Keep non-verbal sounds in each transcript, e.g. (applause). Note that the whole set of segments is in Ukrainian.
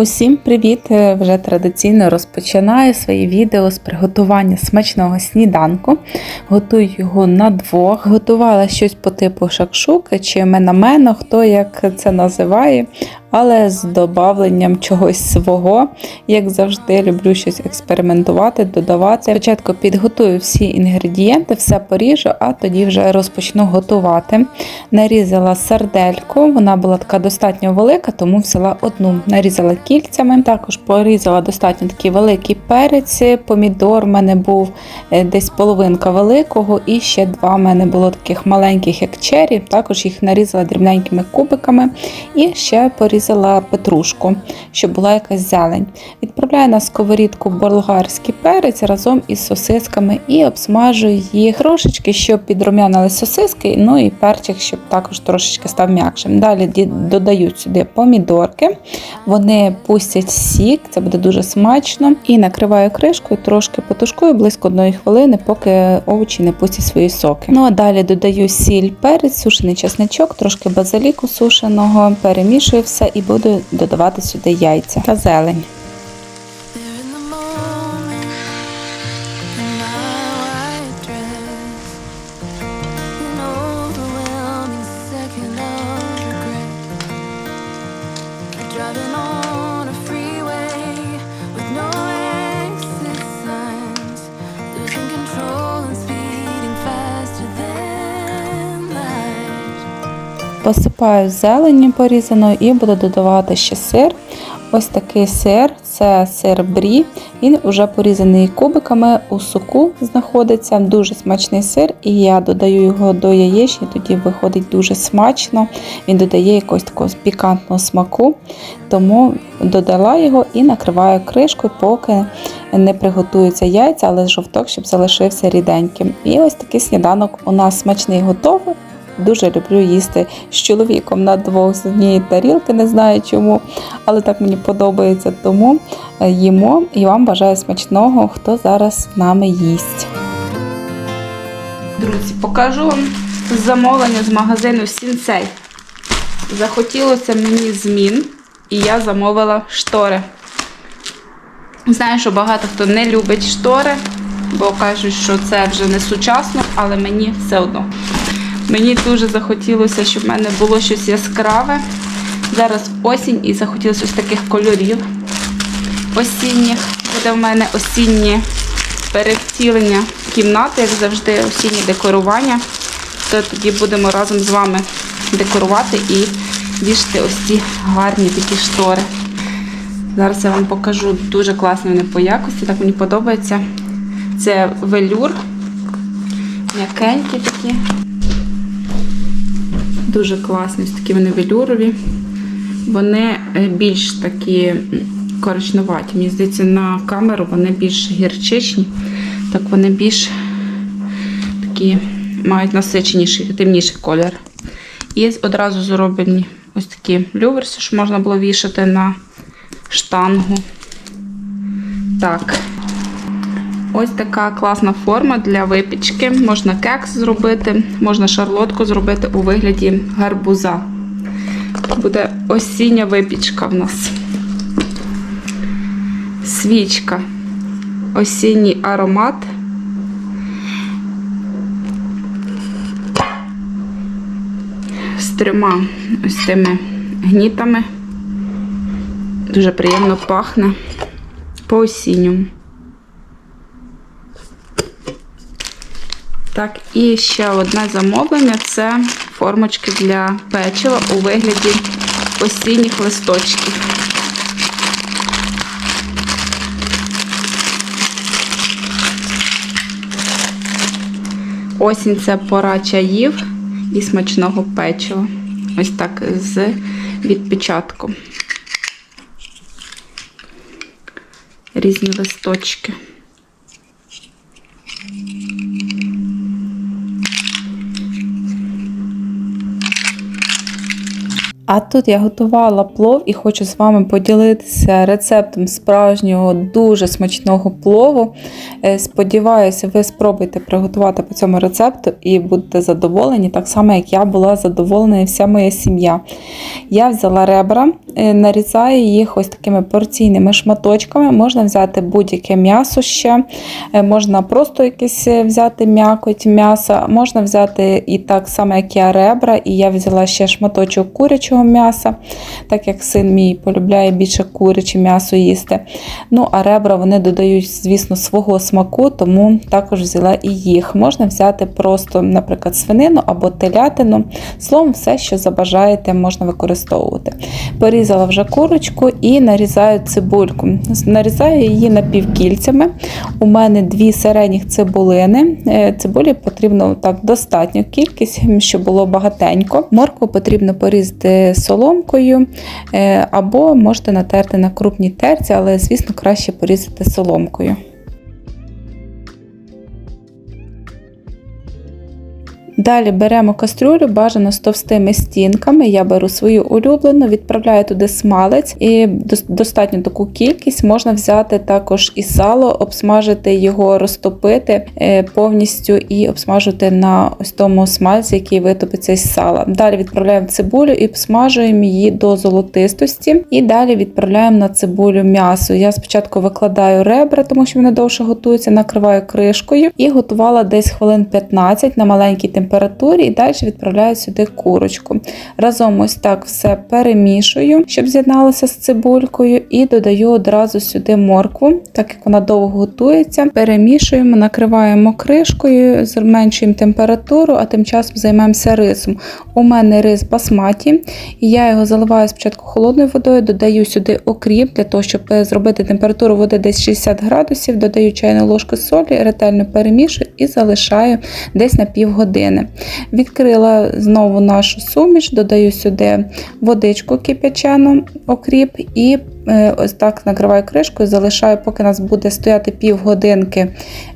Усім привіт! Е, Вже традиційно розпочинаю свої відео з приготування смачного сніданку. Готую його на двох. Готувала щось по типу шакшуки чи менамено, хто як це називає, але з додавленням чогось свого. Як завжди, люблю щось експериментувати, додавати. Спочатку підготую всі інгредієнти, все поріжу, а тоді вже розпочну готувати. Нарізала сардельку, вона була така достатньо велика, тому взяла одну. Нарізала кільцями. Також порізала достатньо такий великий перець. Помідор в мене був е, десь половинка великого, і ще два в мене було таких маленьких, як чері. Також їх нарізала дрібненькими кубиками. І ще порізала петрушку, щоб була якась зелень. Відправляю на сковорідку болгарський перець разом із сосисками і обсмажую їх трошечки, щоб підрумянили сосиски, ну і перчик, щоб також трошечки став м'якшим. Далі додаю сюди помідорки, вони пустять сік, це буде дуже смачно. І накриваю кришкою, трошки потушкую близько одної хвилини, поки овочі не пустять свої соки. Ну а далі додаю сіль, перець, сушений чесничок, трошки базиліку сушеного, перемішую все і буду додавати сюди яйця та зелень. Посипаю зеленню порізаною і буду додавати ще сир. Ось такий сир, це сир брі. Він вже порізаний кубиками у соку знаходиться. Дуже смачний сир, і я додаю його до яєчні, тоді виходить дуже смачно. Він додає якогось такого пікантного смаку. Тому додала його і накриваю кришкою, поки не приготуються яйця, але жовток, щоб залишився ріденьким. І ось такий сніданок у нас смачний готовий. Дуже люблю їсти з чоловіком на двох з однієї тарілки, не знаю чому, але так мені подобається. Тому е, їмо і вам бажаю смачного, хто зараз з нами їсть. Друзі, покажу вам замовлення з магазину Сінцей. Захотілося мені змін, і я замовила штори. Знаю, що багато хто не любить штори, бо кажуть, що це вже не сучасно, але мені все одно. Мені дуже захотілося, щоб в мене було щось яскраве. Зараз осінь і захотілося ось таких кольорів осінніх. Буде в мене осіннє перевтілення кімнати, як завжди, осіннє декорування. То тоді будемо разом з вами декорувати і вішати ось ці гарні такі штори. Зараз я вам покажу дуже класні вони по якості, так мені подобається. Це велюр, м'якенькі такі. Дуже класні, такі вони велюрові. Вони е, більш такі коричневаті. Мені здається, на камеру вони більш гірчичні. Так вони більш такі мають насиченіший, темніший колір. І одразу зроблені ось такі люверси, що можна було вішати на штангу. Так. Ось така класна форма для випічки. Можна кекс зробити, можна шарлотку зробити у вигляді гарбуза. Буде осіння випічка в нас. Свічка. Осінній аромат. З трьома ось тими гнітами. Дуже приємно пахне по осінньому. Так, і ще одне замовлення це формочки для печива у вигляді осінніх листочків. Осінь це пора чаїв і смачного печива. Ось так з відпечатком. Різні листочки. А тут я готувала плов і хочу з вами поділитися рецептом справжнього дуже смачного плову. Е, Сподіваюся, ви спробуєте приготувати по цьому рецепту і будете задоволені, так само, як я була задоволена і вся моя сім'я. Я взяла ребра, е, нарізаю їх ось такими порційними шматочками. Можна взяти будь-яке м'ясо ще, е, можна просто якесь взяти м'якоть м'яса, можна взяти і так само, як я ребра, і я взяла ще шматочок курячого м'яса, так як син мій полюбляє більше куряче м'ясо їсти. Ну, а ребра вони додають, звісно, свого смаку, тому також взяла і їх. Можна взяти просто, наприклад, свинину або телятину. Словом, все, що забажаєте, можна використовувати. Порізала вже курочку і нарізаю цибульку. Нарізаю її напівкільцями. У мене дві середніх цибулини. Е, Цибулі потрібно так достатньо кількість, щоб було багатенько. Моркву потрібно порізати соломкою, е, або можете натерти на крупній терці, але, звісно, краще порізати соломкою. Далі беремо кастрюлю, бажано з товстими стінками. Я беру свою улюблену, відправляю туди смалець і дос- достатньо таку кількість. Можна взяти також і сало, обсмажити його, розтопити е, повністю і обсмажити на ось тому смальці, який витопиться із сала. Далі відправляємо цибулю і обсмажуємо її до золотистості. І далі відправляємо на цибулю м'ясо. Я спочатку викладаю ребра, тому що вони довше готуються, накриваю кришкою і готувала десь хвилин 15 на маленькій температурі і далі відправляю сюди курочку. Разом ось так все перемішую, щоб з'єдналося з цибулькою, і додаю одразу сюди моркву, так як вона довго готується. Перемішуємо, накриваємо кришкою, зменшуємо температуру, а тим часом займемося рисом. У мене рис басматі, і я його заливаю спочатку холодною водою, додаю сюди окріп для того, щоб е, зробити температуру води десь 60 градусів, додаю чайну ложку солі, ретельно перемішую і залишаю десь на півгодини. Відкрила знову нашу суміш, додаю сюди водичку кип'ячену, окріп і ось так накриваю кришкою, залишаю, поки у нас буде стояти півгодинки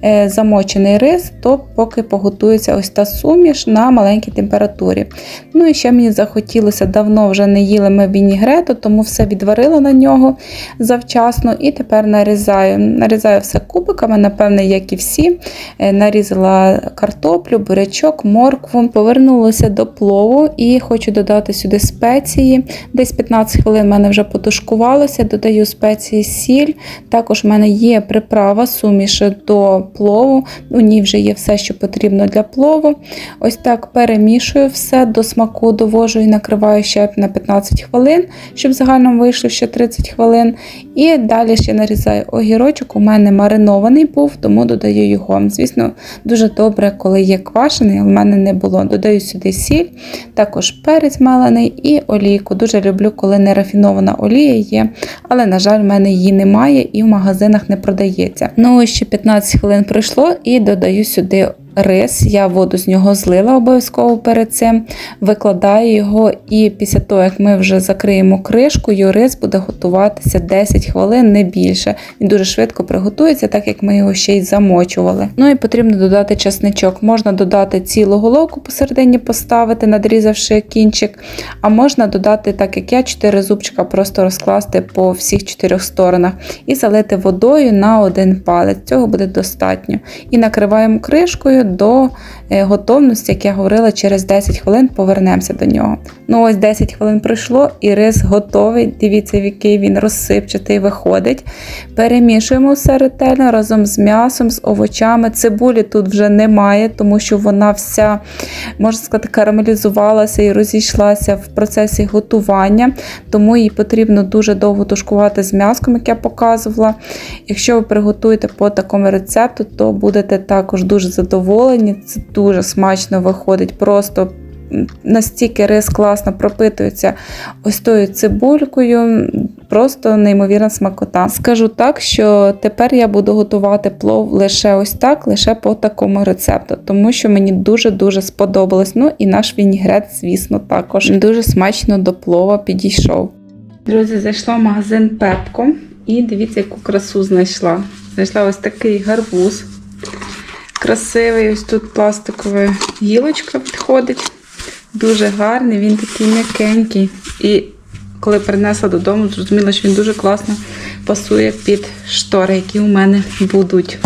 е, замочений рис, то поки поготується ось та суміш на маленькій температурі. Ну і ще мені захотілося, давно вже не їли ми вінігрету, тому все відварила на нього завчасно і тепер нарізаю. Нарізаю все кубиками, напевне, як і всі. Е, Нарізала картоплю, бурячок, моркву. Повернулася до плову і хочу додати сюди спеції. Десь 15 хвилин в мене вже потушкувалося, додаю спеції сіль. Також в мене є приправа суміш до плову. У ній вже є все, що потрібно для плову. Ось так перемішую все до смаку, довожу і накриваю ще на 15 хвилин, щоб загально вийшло ще 30 хвилин. І далі ще нарізаю огірочок. У мене маринований був, тому додаю його. Звісно, дуже добре, коли є квашений, але в мене не було. Додаю сюди сіль, також перець мелений і олійку. Дуже люблю, коли нерафінована олія є, але, на жаль, в мене її немає і в магазинах не продається. Ну, ще 15 хвилин пройшло і додаю сюди рис. Я воду з нього злила обов'язково перед цим, викладаю його, і після того, як ми вже закриємо кришкою, рис буде готуватися 10 хвилин, не більше. Він дуже швидко приготується, так як ми його ще й замочували. Ну і потрібно додати часничок. Можна додати цілу головку посередині поставити, надрізавши кінчик, а можна додати, так як я, 4 зубчика просто розкласти по всіх чотирьох сторонах і залити водою на один палець. Цього буде достатньо. І накриваємо кришкою до е, готовності, як я говорила, через 10 хвилин повернемося до нього. Ну ось 10 хвилин пройшло, і рис готовий. Дивіться, в який він розсипчатий виходить. Перемішуємо все ретельно разом з м'ясом, з овочами. Цибулі тут вже немає, тому що вона вся, можна сказати, карамелізувалася і розійшлася в процесі готування, тому їй потрібно дуже довго тушкувати з м'яском, як я показувала. Якщо ви приготуєте по такому рецепту, то будете також дуже задоволені. Це дуже смачно виходить. Просто настільки рис класно пропитується ось тою цибулькою. Просто неймовірна смакота. Скажу так, що тепер я буду готувати плов лише ось так, лише по такому рецепту, тому що мені дуже-дуже сподобалось. Ну і наш вінігрет, звісно, також дуже смачно до плова підійшов. Друзі, зайшла в магазин Пепко і дивіться, яку красу знайшла. Знайшла ось такий гарбуз. Красивий, ось тут пластикова гілочка підходить. Дуже гарний, він такий м'якенький. І коли принесла додому, зрозуміла, що він дуже класно пасує під штори, які у мене будуть.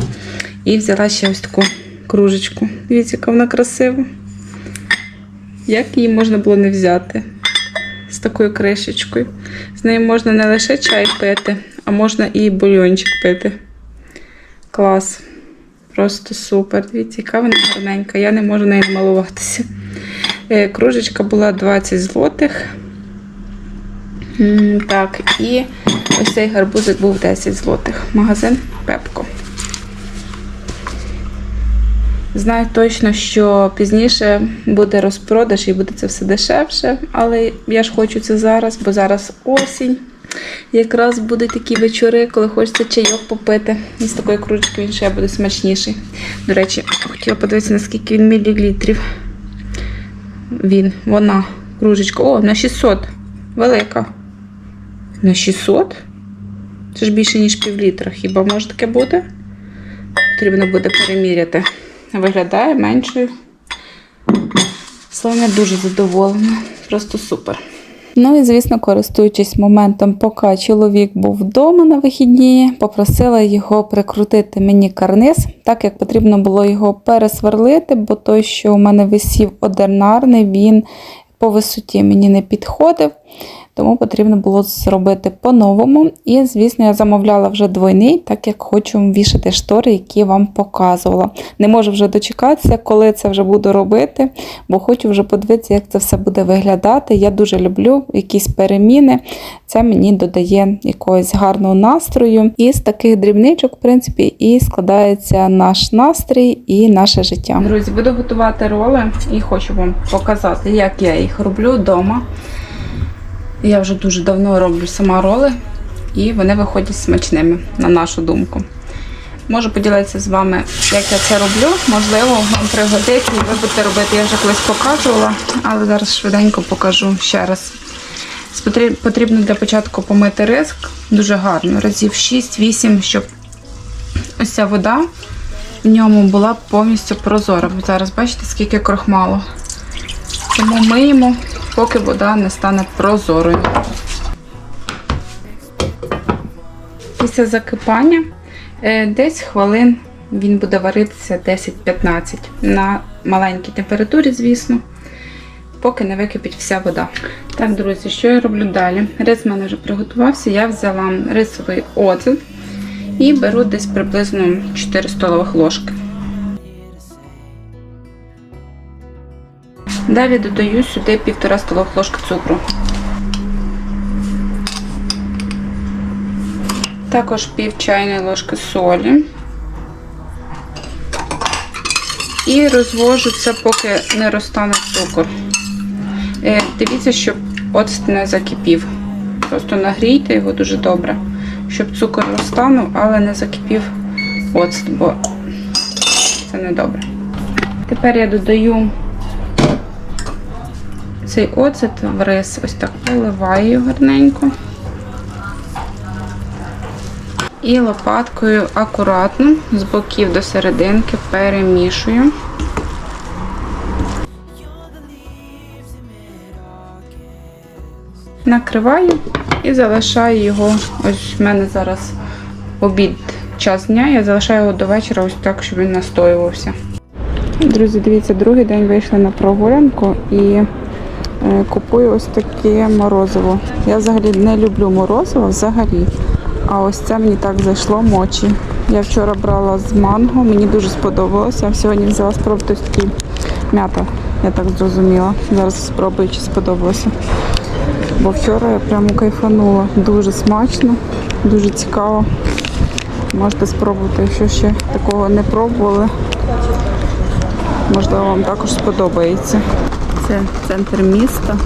І взяла ще ось таку кружечку. Дивіться, яка вона красива. Як її можна було не взяти? З такою кришечкою. З нею можна не лише чай пити, а можна і бульйончик пити. Клас. Просто супер. Дивіться, яка вона гарненька. Я не можу нею намалуватися. Е, Кружечка була 20 злотих. Так, і ось цей гарбузик був 10 злотих. Магазин Пепко. Знаю точно, що пізніше буде розпродаж і буде це все дешевше, але я ж хочу це зараз, бо зараз осінь. Якраз будуть такі вечори, коли хочеться чайок попити. І з такої кружечки він ще буде смачніший. До речі, хотіла подивитися, наскільки він мілілітрів. Він, вона, кружечка. О, на 600. Велика. На 600? Це ж більше, ніж пів літра. Хіба може таке бути? Потрібно буде переміряти. Виглядає меншою. Словом, дуже задоволена. Просто супер. Ну і звісно, користуючись моментом, поки чоловік був вдома на вихідні, попросила його прикрутити мені карниз, так як потрібно було його пересверлити, бо той, що у мене висів одернарний, він по висоті мені не підходив. Тому потрібно було зробити по-новому. І, звісно, я замовляла вже двойний, так як хочу вішати штори, які вам показувала. Не можу вже дочекатися, коли це вже буду робити, бо хочу вже подивитися, як це все буде виглядати. Я дуже люблю якісь переміни. Це мені додає якогось гарного настрою. І з таких дрібничок, в принципі, і складається наш настрій і наше життя. Друзі, буду готувати роли і хочу вам показати, як я їх роблю вдома. Я вже дуже давно роблю сама роли, і вони виходять смачними, на нашу думку. Можу поділитися з вами, як я це роблю. Можливо, вам пригодиться, і ви будете робити. Я вже колись показувала, але зараз швиденько покажу ще раз. Потрібно для початку помити рис дуже гарно, разів 6-8, щоб ось ця вода в ньому була повністю прозора. Зараз бачите, скільки крохмалу. Тому миємо, поки вода не стане прозорою. Після закипання е, десь хвилин він буде варитися 10-15 на маленькій температурі, звісно, поки не википить вся вода. Так, друзі, що я роблю далі? Рис в мене вже приготувався. Я взяла рисовий оцет і беру десь приблизно 4 столових ложки. Далі додаю сюди 1,5 столових ложки цукру. Також пів чайної ложки солі. І розвожу це, поки не розтане цукор. Е, Дивіться, щоб оцет не закипів. Просто нагрійте його дуже добре, щоб цукор розтанув, але не закипів оцет, бо це не добре. Тепер я додаю цей оцет в рис, ось так поливаю його гарненько. І лопаткою акуратно з боків до серединки перемішую. Накриваю і залишаю його. Ось в мене зараз обід час дня. Я залишаю його до вечора, ось так, щоб він настоювався. Друзі, дивіться, другий день вийшли на прогулянку і купую ось таке морозиво. Я взагалі не люблю морозиво взагалі. А ось це мені так зайшло мочі. Я вчора брала з манго, мені дуже сподобалося. А сьогодні взяла спробувати такі м'ята. Я так зрозуміла. Зараз спробую, чи сподобалося. Бо вчора я прямо кайфанула. Дуже смачно, дуже цікаво. Можете спробувати, якщо ще такого не пробували. Можливо, вам також сподобається. Це центр міста.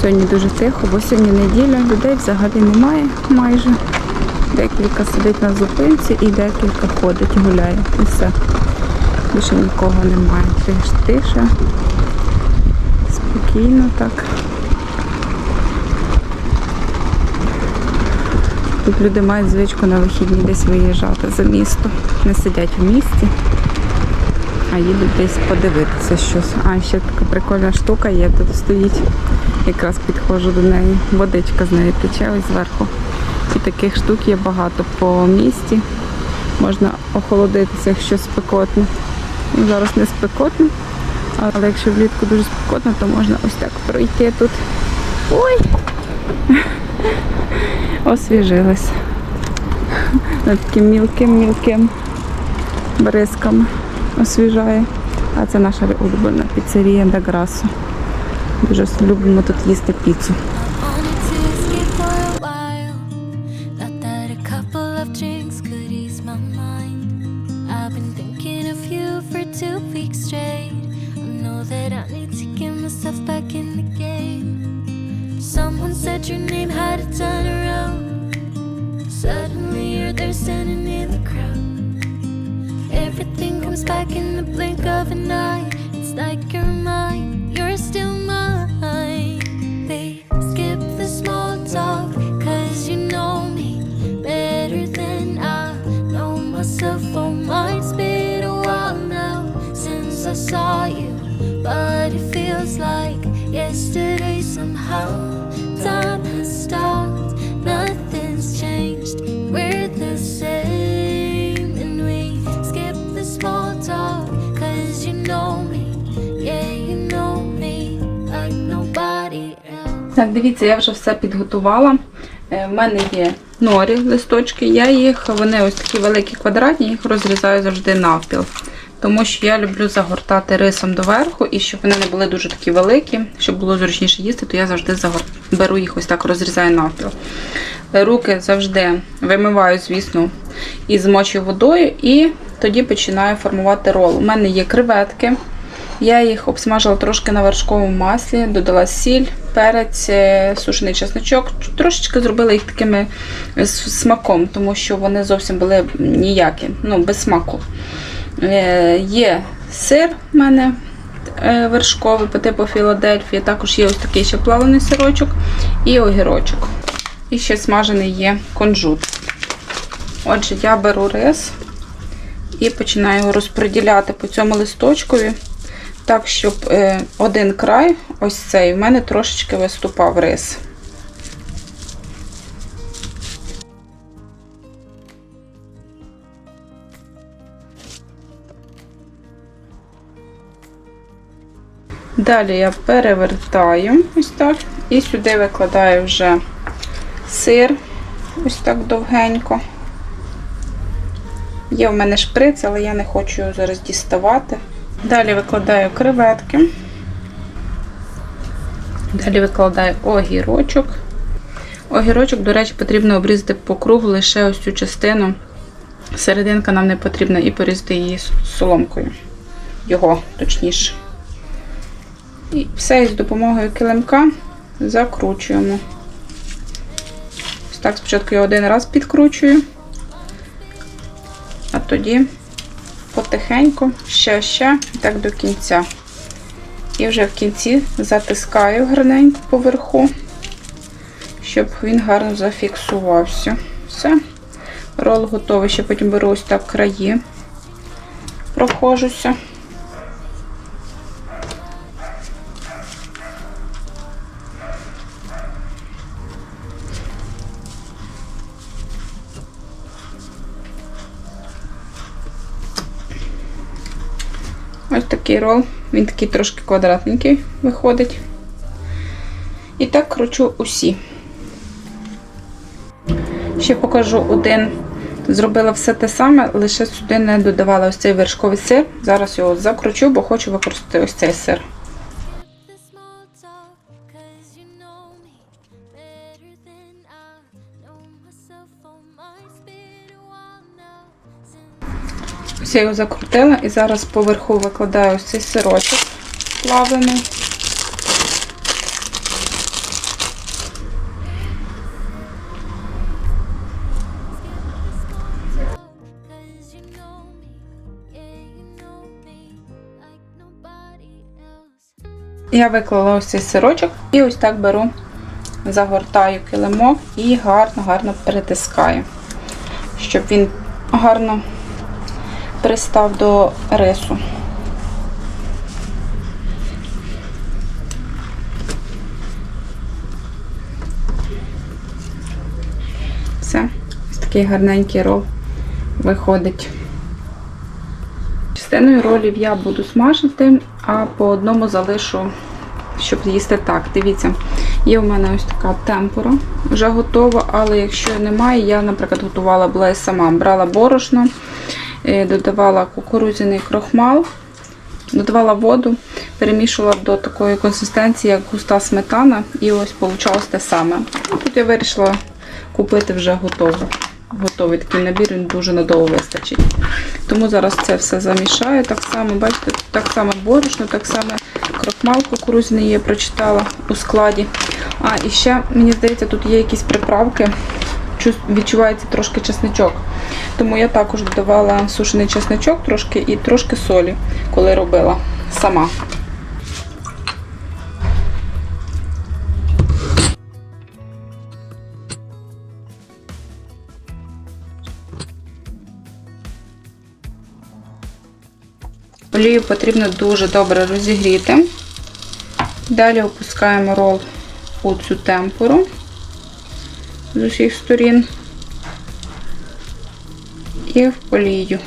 Сьогодні дуже тихо, бо сьогодні неділя, людей взагалі немає майже. Декілька сидить на зупинці і декілька ходить, гуляє. І все. Більше нікого немає. Тиш, тиша. Спокійно так. Тут люди мають звичку на вихідні десь виїжджати за місто. Не сидять в місті, а їду десь подивитися щось. А ще така прикольна штука є, тут стоїть. Якраз підходжу до неї. Водичка з неї тече ось зверху. І таких штук є багато по місті. Можна охолодитися, якщо спекотно. Ну, зараз не спекотно, але якщо влітку дуже спекотно, то можна ось так пройти тут. Ой! (laughs) Освіжилась. Над таким мілким-мілким бризками освіжає. А це наша улюблена піцерія Даграсу. Дуже любимо тут їсти піцу. Feels like yesterday somehow. Time has stopped, nothing's changed. We're the same, and we skip the small talk, cause you know me, yeah, you know me like nobody else. Так, дивіться, я вже все підготувала. Е, В мене є норі листочки. Я їх, вони ось такі великі квадратні, їх розрізаю завжди навпіл. Тому що я люблю загортати рисом доверху, і щоб вони не були дуже такі великі, щоб було зручніше їсти, то я завжди загор... беру їх ось так, розрізаю навпіл. Е, Руки завжди вимиваю, звісно, і змочую водою, і тоді починаю формувати рол. У мене є креветки. Я їх обсмажила трошки на вершковому маслі, додала сіль, перець, е, сушений чесночок. Трошечки зробила їх такими смаком, тому що вони зовсім були ніякі, ну, без смаку. Е, Є сир в мене е, вершковий по типу Філадельфії. Також є ось такий ще плавлений сирочок і огірочок. І ще смажений є кунжут. Отже, я беру рис і починаю його розподіляти по цьому листочкові, так, щоб е, один край, ось цей, в мене трошечки виступав рис. Далі я перевертаю ось так, і сюди викладаю вже сир, ось так довгенько. Є в мене шприц, але я не хочу його зараз діставати. Далі викладаю креветки. Далі викладаю огірочок. Огірочок, до речі, потрібно обрізати по кругу лише ось цю частину. Серединка нам не потрібна і порізати її соломкою. Його, точніше. І все із допомогою килимка закручуємо. Ось так, спочатку я один раз підкручую, а тоді потихеньку, ще, ще, і так до кінця. І вже в кінці затискаю гарненько поверху, щоб він гарно зафіксувався. Все. Рол готовий. Ще потім беру ось так краї, прохожуся. Ось такий рол. Він такий трошки квадратненький виходить. І так кручу усі. Ще покажу один. Зробила все те саме, лише сюди не додавала ось цей вершковий сир. Зараз його закручу, бо хочу використати ось цей сир. Ось я його закрутила і зараз поверху викладаю ось цей сирочок плавлений. Я виклала ось цей сирочок і ось так беру, загортаю килимок і гарно-гарно перетискаю, щоб він гарно пристав до рису. Все, ось такий гарненький рол виходить. Частиною ролів я буду смажити, а по одному залишу, щоб їсти так. Дивіться, є в мене ось така темпура, вже готова, але якщо немає, я, наприклад, готувала була сама. Брала борошно додавала кукурудзяний крохмал, додавала воду, перемішувала до такої консистенції, як густа сметана, і ось вийшло те саме. Тут я вирішила купити вже готову. Готовий такий набір, він дуже надовго вистачить. Тому зараз це все замішаю. Так само, бачите, так само борошно, так само крохмал кукурудзяний я прочитала у складі. А, і ще, мені здається, тут є якісь приправки. Відчувається трошки чесничок. Тому я також додавала сушений чесничок трошки і трошки солі, коли робила сама. Олію потрібно дуже добре розігріти. Далі опускаємо рол у цю темпуру з усіх сторін і в олію.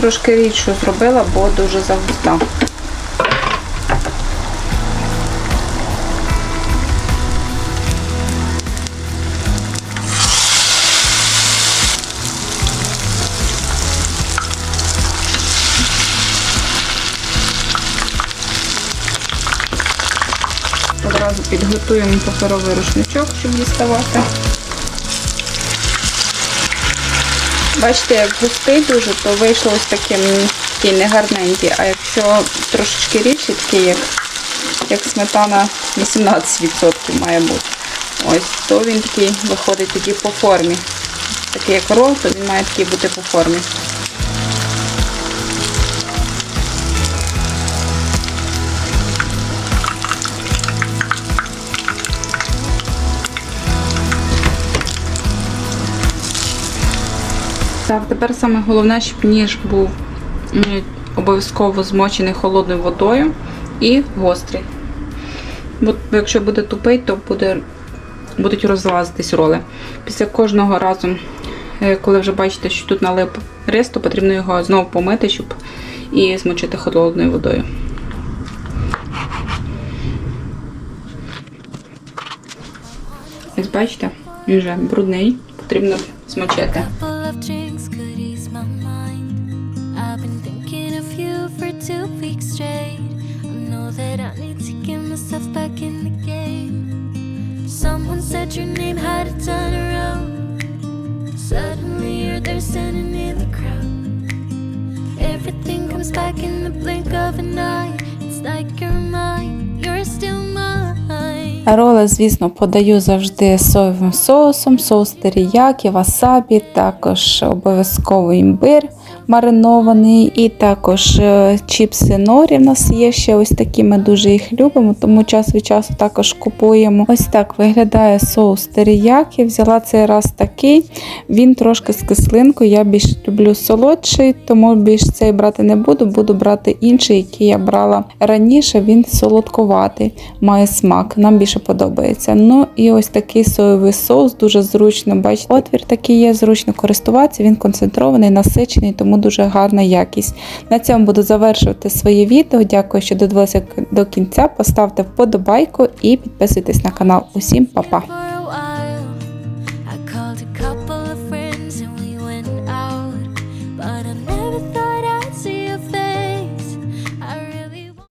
Трошки рідшу зробила, бо дуже загуста. Паперовий рушничок, щоб діставати. Бачите, як густий дуже, то вийшло ось таким такий негарненький. А якщо трошечки рідший, такий, як, як сметана 18% має бути. Ось, то він такий виходить тоді по формі. Такий як рол, то він має такий бути по формі. Так, тепер саме головне, щоб ніж був обов'язково змочений холодною водою і гострий. Бо якщо буде тупий, то буде, будуть розлазитись роли. Після кожного разу, е, коли вже бачите, що тут налип рис, то потрібно його знову помити, щоб і змочити холодною водою. Ось бачите, він вже брудний, потрібно змочити. Someone your name had a turn around. Suddenly you're there standing in the crowd. Everything comes back in the blink of an eye. It's like you're mine, you're still mine. Роли, звісно, подаю завжди соєвим соусом, соус теріякі, васабі, також обов'язково імбир маринований, і також е, чіпси норі в нас є ще ось такі, ми дуже їх любимо, тому час від часу також купуємо. Ось так виглядає соус теріякі. Взяла цей раз такий, він трошки з кислинкою. Я більш люблю солодший, тому більш цей брати не буду, буду брати інший, який я брала раніше. Він солодкуватий, має смак. Нам більше подобається. Ну і ось такий соєвий соус, дуже зручно. Бачите, отвір такий є, зручно користуватися. Він концентрований, насичений, тому дуже гарна якість. На цьому буду завершувати своє відео. Дякую, що додивилися до кінця. Поставте вподобайку і підписуйтесь на канал. Усім па-па!